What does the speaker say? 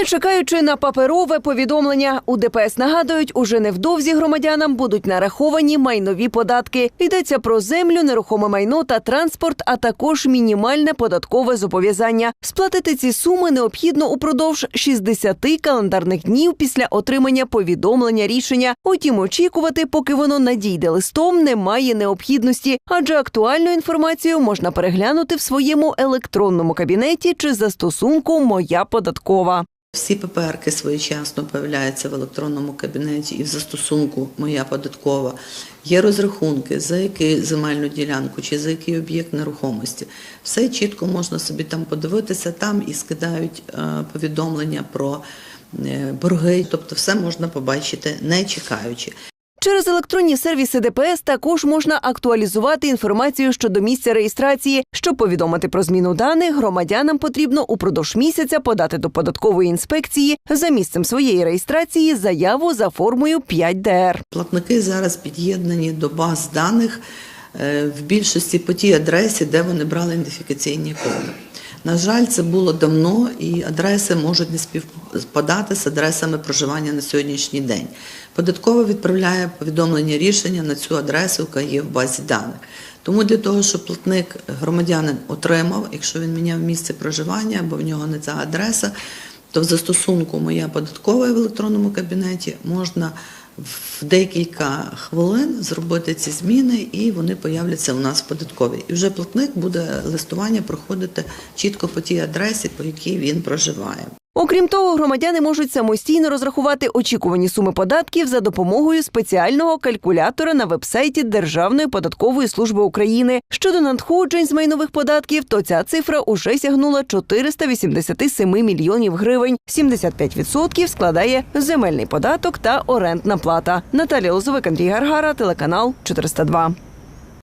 Не чекаючи на паперове повідомлення, у ДПС нагадують, уже невдовзі громадянам будуть нараховані майнові податки. Йдеться про землю, нерухоме майно та транспорт, а також мінімальне податкове зобов'язання. Сплатити ці суми необхідно упродовж 60 календарних днів після отримання повідомлення рішення. Утім, очікувати, поки воно надійде листом, немає необхідності, адже актуальну інформацію можна переглянути в своєму електронному кабінеті чи застосунку Моя податкова. Всі ППРки своєчасно появляються в електронному кабінеті і в застосунку Моя податкова. Є розрахунки, за яку земельну ділянку чи за який об'єкт нерухомості. Все чітко можна собі там подивитися, там і скидають е, повідомлення про е, борги. Тобто все можна побачити, не чекаючи. Через електронні сервіси ДПС також можна актуалізувати інформацію щодо місця реєстрації. Щоб повідомити про зміну даних, громадянам потрібно упродовж місяця подати до податкової інспекції за місцем своєї реєстрації заяву за формою 5ДР. Платники зараз під'єднані до баз даних е, в більшості по тій адресі, де вони брали ідентифікаційні коди. На жаль, це було давно, і адреси можуть не співпадати з адресами проживання на сьогоднішній день. Податкова відправляє повідомлення рішення на цю адресу, яка є в базі даних. Тому для того, щоб платник громадянин отримав, якщо він міняв місце проживання або в нього не ця адреса, то в застосунку Моя податкова в електронному кабінеті можна в декілька хвилин зробити ці зміни, і вони появляться у нас в податковій. І вже платник буде листування проходити чітко по тій адресі, по якій він проживає. Окрім того, громадяни можуть самостійно розрахувати очікувані суми податків за допомогою спеціального калькулятора на вебсайті Державної податкової служби України. Щодо надходжень з майнових податків, то ця цифра уже сягнула 487 мільйонів гривень. 75% складає земельний податок та орендна плата. Наталія Лозовик, Андрій Гаргара, телеканал 402.